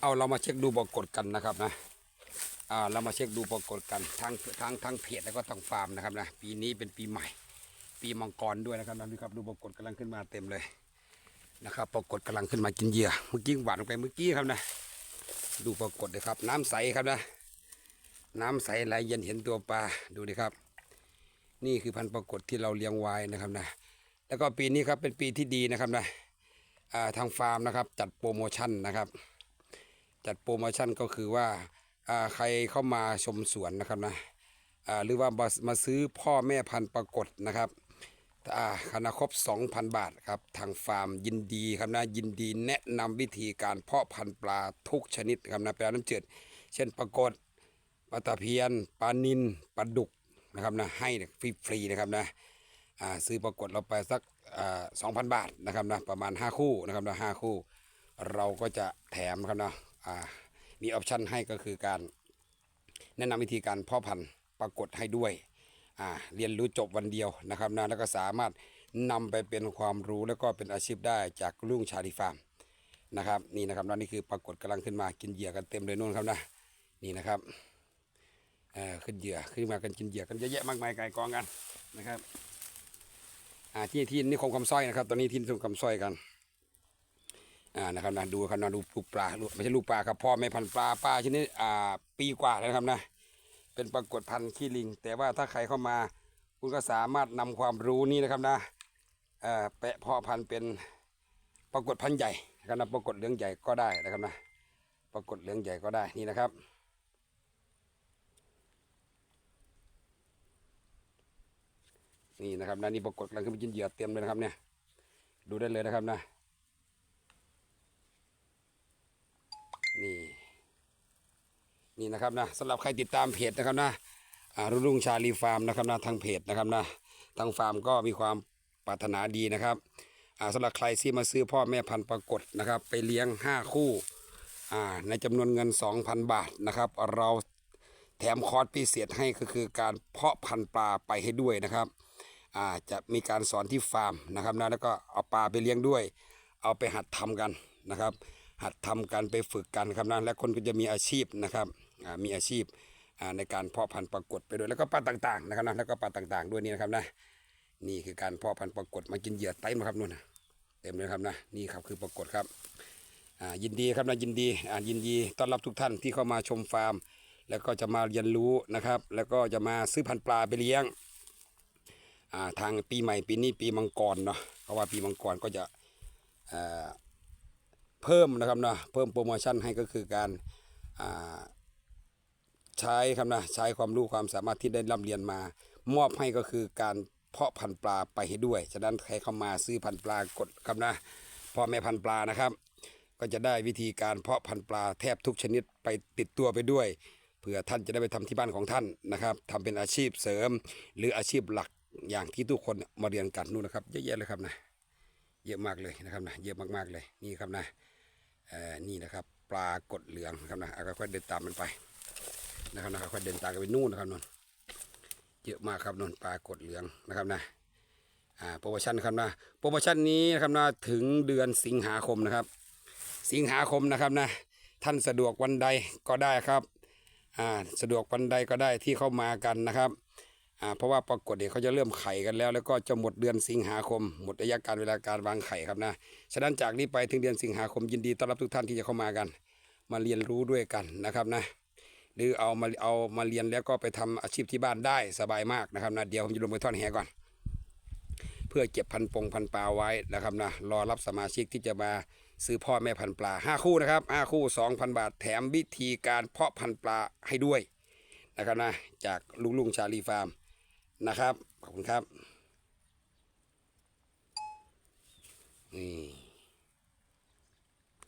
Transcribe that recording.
เอาเรามาเช็คดูปรากฏกันนะครับนะอ่าเรามาเช็คดูปรากฏกันทั้งทั้งทั้งเพจแล้วก็ทั้งฟาร์มนะครับนะปีนี้เป็นปีใหม่ ปีมังกรด้วยนะครับนะครับดูปรากฏกำลังขึ้นมาเต็มเลยนะครับปรากฏกำลังขึ้นมากินเหยื่อเมื่อกี้หวานลงไปเมื่อกี้ครับนะ ดูปรากฏเลยครับ น้ำใสครับนะ น้ำใสไหลเย็นเห็นตัวปลาดูดิครับ นี่คือพันธุ์ปรากฏที่เราเลี้ยงไว้นะครับนะ แล้วก็ปีนี้ครับเป็นปีที่ดีนะครับนะทางฟาร์มนะครับจัดโปรโมชั่นนะครับ จัดโปรโมชั่นก็คือว่าใครเข้ามาชมสวนนะครับนะหรือว่ามาซื้อพ่อแม่พันธุ์ปรากฏนะครับอ่าคณะครบ 2,000 บาทครับทางฟาร์มยินดีครับนะยินดีแนะนำวิธีการเพาะพันธุ์ปลาทุกชนิดครับนะปลาน้ำจืดเช่นปรากฏปลาตะเพียนปลานินปลาดุกนะครับนะให้ฟรีๆนะครับนะซื้อปรากฏเราไปสักสองพันบาทนะครับนะประมาณ 5 คู่นะครับนะห้าคู่ เราก็จะแถมครับนะ มีออปชันให้ก็คือการแนะนำวิธีการเพาะพันธุ์ปรากฏให้ด้วย เรียนรู้จบวันเดียวนะครับนะแล้วก็สามารถนำไปเป็นความรู้แล้วก็เป็นอาชีพได้จากลุงชาลีฟาร์มนะครับนี่นะครับนะนี่คือปรากฏกำลังขึ้นมากินเหยื่อกันเต็มเลยนู่นครับนะนี่นะครับขึ้นเหยื่อขึ้นมากันกินเหยื่อกันเยอะแยะมากมายไก่กองกันนะครับที่ที่นี่คงคำสร้อยนะครับตอนนี้ที่ทุ่งคำสร้อยกัน อ่านะครับนะดูครับนะดูลูกปลาไม่ใช่ลูกปลาครับพ่อแม่พันปลาปลาชนิดอ่าปีกว่าแล้วนะครับนะเป็นปรากฏพันธุ์ขี้ลิง แต่ว่าถ้าใครเข้ามาคุณก็สามารถนำความรู้นี้นะครับนะเอ่อแปะพาะพันธุ์เป็นปรากฏพันธุ์ใหญ่นะครับนะปรากฏเหลืองใหญ่ก็ได้นะครับนะปรากฏเหลืองใหญ่ก็ได้นี่นะครับนี่นะครับนะนี่ปรากฏกำลังขึ้นไปกินเหยื่อเต็มเลยนะครับเนี่ยดูได้เลยนะครับนะ นี่นะครับนะสำหรับใครติดตามเพจนะครับนะอ่ารุ่งรุ่งชาลีฟาร์มนะครับนะทางเพจนะครับนะทางฟาร์มก็มีความปรารถนาดีนะครับสำหรับใครที่มาซื้อพ่อแม่พันธุ์ปรากฏนะครับ ไปเลี้ยง 5 คู่ในจำนวนเงิน 2,000 บาทนะครับ เราแถมคอร์สพิเศษให้ก็คือการเพาะพันธุ์ปลาไปให้ด้วยนะครับจะมีการสอนที่ฟาร์มนะครับนะแล้วก็เอาปลาไปเลี้ยงด้วย เอาไปหัดทำกันนะครับ หัดทำกันไปฝึกกันครับนะและคนก็จะมีอาชีพนะครับ มีอาชีพในการเพาะพันธุ์ปรากฏไปด้วยแล้วก็ปลาต่างๆนะครับนะแล้วก็ปลาต่างๆ ด้วยนี่นะครับนะนี่คือการเพาะพันธุ์ปรากฏมากินเหยื่อเต็มนะครับนู่นนะเต็มเลยครับนะนี่ครับคือปรากฏครับยินดีครับนะยินดียินดีต้อนรับทุกท่านที่เข้ามาชมฟาร์ม แล้วก็จะมาเรียนรู้นะครับ แล้วก็จะมาซื้อพันธุ์ปลาไปเลี้ยงทางปีใหม่ปีนี้ปีมังกรเนาะเพราะว่าปีมังกรก็จะเพิ่มนะครับเนาะเพิ่มโปรโมชั่นให้ก็คือการ ใช้ครับนะใช้ความรู้ความสามารถที่ได้ร่ำเรียนมา มอบให้ก็คือการเพาะพันธุ์ปลาไปให้ด้วย ฉะนั้นใครเข้ามาซื้อพันธุ์ปลากดครับนะพ่อแม่พันธุ์ปลานะครับ ก็จะได้วิธีการเพาะพันธุ์ปลาแทบทุกชนิดไปติดตัวไปด้วยเผื่อท่านจะได้ไปทำที่บ้านของท่านนะครับทำเป็นอาชีพเสริม หรืออาชีพหลักอย่างที่ทุกคนมาเรียนกันนู่นนะครับเยอะแยะเลยครับนะเยอะมากเลยนะครับนะเยอะมากๆเลยนี่ครับนะเอ่อนี่นะครับ ปลากดเหลืองนะครับนะค่อยๆเดินตามมันไป นะครับนะค่อยเดินตามกันไปนู่นนะครับนนเยอะมากครับนนปลากดเหลืองนะครับนะอ่าโปรโมชั่นครับนะโปรโมชั่นนี้นะครับนะถึงเดือนสิงหาคมนะครับ สิงหาคมนะครับนะท่านสะดวกวันใดก็ได้ครับอ่าสะดวกวันใดก็ได้ที่เข้ามากันนะครับอ่าเพราะว่าปรากฏเนี่ยเขาจะเริ่มไข่กันแล้ว แล้วก็จะหมดเดือนสิงหาคม หมดระยะการเวลาการวางไข่ครับนะฉะนั้นจากนี้ไปถึงเดือนสิงหาคมยินดีต้อนรับทุกท่านที่จะเข้ามากัน มาเรียนรู้ด้วยกันนะครับนะ หรือเอามาเอามาเรียนแล้วก็ไปทำอาชีพที่บ้านได้สบายมากนะครับนะเดี๋ยวผมจะลงไปทอดแหก่อน เพื่อเก็บพันปงพันปลาไว้นะครับนะรอรับสมาชิกที่จะมาซื้อพ่อแม่พันปลาห้าคู่นะครับห้าคู่ 2,000 บาทแถมวิธีการเพาะพันปลาให้ด้วยนะครับนะจากลุงลุงชาลีฟาร์มนะครับขอบคุณครับนี่